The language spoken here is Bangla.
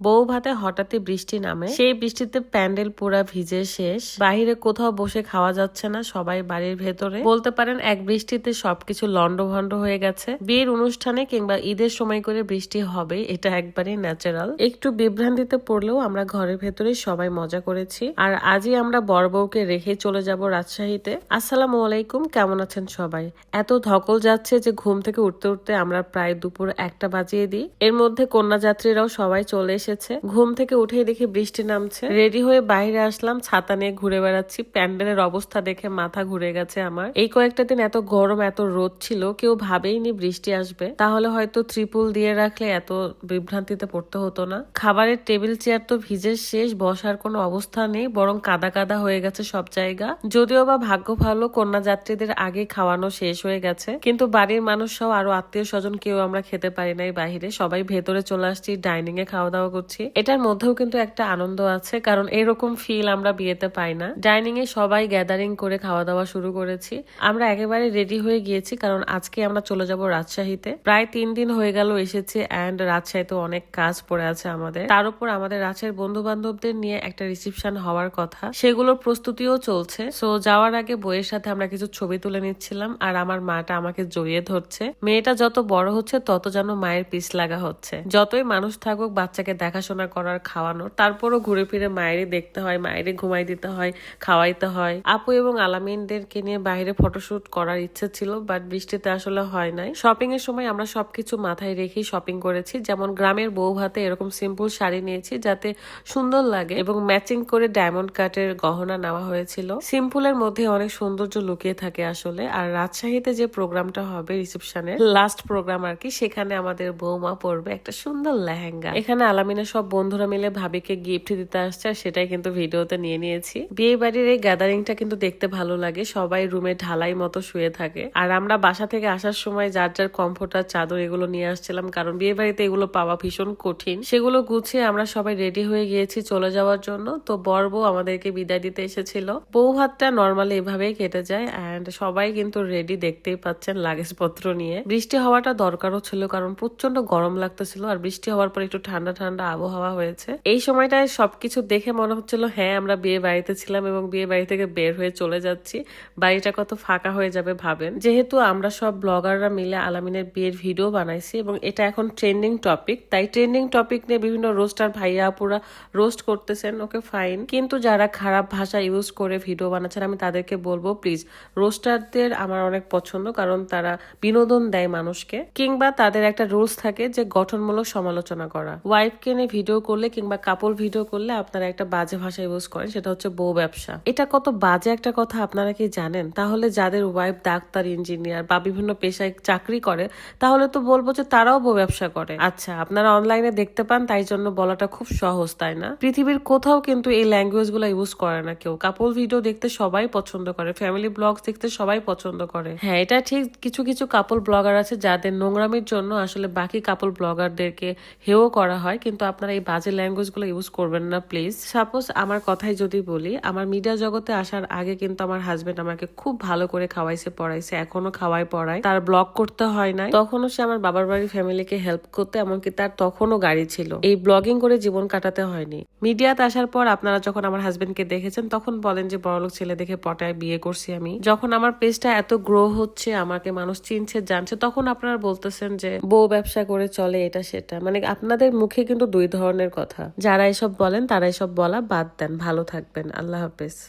বউ ভাতে হঠাৎই বৃষ্টি নামে। সেই বৃষ্টিতে প্যান্ডেল পুরা ভিজে শেষ। বাহিরে কোথাও বসে খাওয়া যাচ্ছে না সবাই বাড়ির ভেতরে। বলতে পারেন, এক বৃষ্টিতে সবকিছু লন্ডভন্ড হয়ে গেছে। বিয়ের অনুষ্ঠানে কিংবা ঈদের সময় করে বৃষ্টি হবে এটা একবারই ন্যাচারাল একটু বিভ্রান্তিতে পড়লেও আমরা ঘরের ভেতরে সবাই মজা করেছি। আর আজই আমরা বড় বউকে রেখে চলে যাব রাজশাহীতে। আসসালামু আলাইকুম, কেমন আছেন সবাই? এত ধকল যাচ্ছে যে ঘুম থেকে উঠতে উঠতে আমরা প্রায় দুপুর একটা বাজিয়ে দিই। এর মধ্যে কন্যা যাত্রীরাও সবাই চলে এসেছে। ঘুম থেকে উঠেই দেখি বৃষ্টি নামছে। রেডি হয়ে বাইরে আসলাম, ছাতা নিয়ে ঘুরে বেড়াচ্ছি। প্যান্ডেলের অবস্থা দেখে মাথা ঘুরে গেছে আমার। এই কয়েকটা দিন এত গরম, এত রোদ ছিল, কেউ ভাবেইনি বৃষ্টি আসবে। তাহলে হয়তো ত্রিপুল দিয়ে রাখলে এত বিভ্রান্তিতে পড়তে হতো না। খাবারের টেবিল, চেয়ার তো ভিজে শেষ, বসার কোনো অবস্থা নেই, বরং কাদা কাদা হয়ে গেছে সব জায়গা। যদিও বা ভাগ্য ভালো কন্যা যাত্রীদের আগে খাওয়ানো শেষ হয়ে গেছে। কিন্তু বাড়ির মানুষ সহ আরও আত্মীয় স্বজন কেউ আমরা খেতে পারি নাই বাইরে সবাই ভেতরে চলে আসছি ডাইনিং এ খাওয়া দাওয়া করছি। এটার মধ্যেও কিন্তু একটা আনন্দ আছে, কারণ এরকম ফিল আমরা বিয়েতে পাই না। ডাইনিং এ সবাই গ্যাদারিং করে খাওয়া দাওয়া শুরু করেছি। আমরা একেবারে রেডি হয়ে গিয়েছি, কারণ আজকে আমরা চলে যাব রাজশাহীতে। প্রায় তিন দিন হয়ে গেল এসেছি অ্যান্ড রাজশাহীতে অনেক কাজ পড়ে আছে আমাদের। তার উপর আমাদের রাজশাহীর বন্ধু বান্ধবদের নিয়ে একটা রিসিপশন হওয়ার কথা। সেগুলোর প্রস্তুতিও চলছে। সো যাওয়ার আগে বইয়ের সাথে আমরা কিছু ছবি তুলে নিচ্ছিলাম, আর আমার মাটা আমাকে জড়িয়ে ধরছে। মেয়েটা যত বড় হচ্ছে, তত যেন মায়ের পিস লাগা হচ্ছে। যতই মানুষ থাকুক, বাচ্চাকে দেখাশোনা করার খাওয়ানোর তারপরও ঘুরে ফিরে মায়েরই দেখতে হয়, মায়েরই ঘুমাই দিতে হয়, খাওয়াইতে হয়। আপু এবং আলামিনদেরকে নিয়ে বাইরে ফটোশুট করার ইচ্ছে ছিল বাট বৃষ্টিতে আসলে হয় নাই। শপিং এর সময় আমরা সবকিছু মাথায় রেখেই শপিং করেছি। যেমন গ্রামের বউ ভাতে এরকম সিম্পল শাড়ি নিয়েছি, যাতে সুন্দর লাগে এবং ম্যাচিং করে ডায়মন্ড কাটের গহনা নেওয়া হয়েছিল। সিম্পলের মধ্যে অনেক সৌন্দর্য লুকিয়ে থাকে আসলে। আর রাজশাহীতে যে প্রোগ্রামটা হবে রিসেপশনের লাস্ট প্রোগ্রাম আর কি, সেখানে আমাদের বৌমা পরবে একটা সুন্দর লেহেঙ্গা। এখানে আলামিনের সব বন্ধুরা মিলে ভাবিকে গিফট দিতে আসছে আর সেটাই কিন্তু ভিডিওতে নিয়ে নিয়েছি। বিয়ে বাড়ির এই গ্যাদারিংটা কিন্তু দেখতে ভালো লাগে, সবাই রুমে ঢালাই মতো শুয়ে থাকে। আর আমরা বাসা থেকে আসার সময় যার যার কমফোর্টার চাদর এগুলো নিয়ে আসছিলাম, কারণ বিয়ে বাড়িতে এগুলো পাওয়া ভীষণ কঠিন। সেগুলো গুছিয়ে আমরা সবাই রেডি হয়ে গিয়েছি চলে যাওয়ার জন্য। তো বর বউ আমাদেরকে বিদায় দিতে এসেছিল। বউ হাতটা নর্মালি এভাবেই কেটে যায় অ্যান্ড সবাই কিন্তু রেডি দেখতেই পাচ্ছেন লাগেজ পত্র নিয়ে। বৃষ্টি হওয়াটা দরকারও ছিল, কারণ প্রচণ্ড গরম লাগতেছিল। আর বৃষ্টি হওয়ার পর একটু ঠান্ডা ঠান্ডা আবহাওয়া হয়েছে। এই সময়টায় সবকিছু দেখে মনে হচ্ছিল হ্যাঁ আমরা বিয়ে বাড়িতে ছিলাম এবং বিয়ে বাড়ি থেকে বের হয়ে চলে যাচ্ছি। বাড়িটা কত ফাঁকা হয়ে যাবে ভাবেন। যেহেতু আমরা সব ব্লগাররা মিলে আলামিনের বিয়ের ভিডিও বানাইছি এবং এটা এখন ট্রেন্ডিং টপিক, তাই ট্রেন্ডিং টপিক নিয়ে বিভিন্ন রোস্টার ভাইয়া আপুরা রোস্ট করতেছেন, ওকে ফাইন। কিন্তু যারা খারাপ ভাষা ইউজ করে ভিডিও বানাচ্ছেন, আমি তাদেরকে বলব, প্লিজ, রোস্টারদের আমার অনেক পছন্দ, কারণ তারা বিনোদন দেয় মানুষকে, কিংবা তাদের একটা রুলস থাকে যে গঠনমূলক সমালোচনা করা। ওয়াইফকে নিয়ে ভিডিও করলে কিংবা কাপড় ভিডিও করলে আপনারা একটা বাজে ভাষা ইউজ করেন, সেটা হচ্ছে বউ ব্যবসা। এটা কত বাজে একটা কথা আপনারা কি জানেন? তাহলে যাদের ওয়াইফ ডাক্তার ইঞ্জিনিয়ার বা বিভিন্ন পেশায় চাকরি করে, তাহলে তো বলব যে তারাও বউ ব্যবসা করে। আচ্ছা আপনারা অনলাইনে দেখতে পান, তাই জন্য বলাটা খুব সহজ, তাই না? পৃথিবীর কোথাও কিন্তু এই ল্যাঙ্গুয়েজগুলো ইউজ করে না কেউ। কাপল ভিডিও দেখতে সবাই পছন্দ করে ফ্যামিলি ব্লগস দেখতে সবাই পছন্দ করে। হ্যাঁ এটা ঠিক কিছু কিছু কাপল ব্লগার আছে, যাদের নোংরামির জন্য আসলে বাকি কাপল ব্লগারদেরকে হেও করা হয়, কিন্তু আপনারা এই বাজে ল্যাঙ্গুয়েজগুলো ইউজ করবেন না প্লিজ সাপোজ আমার কথাই যদি বলি, আমার মিডিয়া জগতে আসার আগে কিন্তু আমার হাজবেন্ড আমাকে খুব ভালো করে খাওয়াইছে, পড়াইছে, এখনও খাওয়াই পড়ায়। তার ব্লগ করতে হয় না তখনও সে আমার বাবার বাড়ির ফ্যামিলিকে হেল্প করতে, এমনকি তার তখনও গাড়ি ছিল। এই ব্লগিং করে জীবন কাটাতে হয়নি। মিডিয়াতে আসার পর আপনারা যখন আমার হাজবেন্ডকে দেখেছেন, তখন বলেন যে, বড়লোক ছেলে দেখে পটায় বিয়ে করছি আমি। যখন আমার পেজটা এত গ্রো হচ্ছে, আমাকে মানুষ চিনছে, জানছে, তখন আপনারা বলতেছেন যে, বউ ব্যবসা করে চলে, এটা সেটা। মানে আপনাদের মুখে কিন্তু দুই ধরনের কথা। যারা এসব বলেন, তারা এসব বলা বাদ দেন। ভালো থাকবেন। আল্লাহ হাফেজ।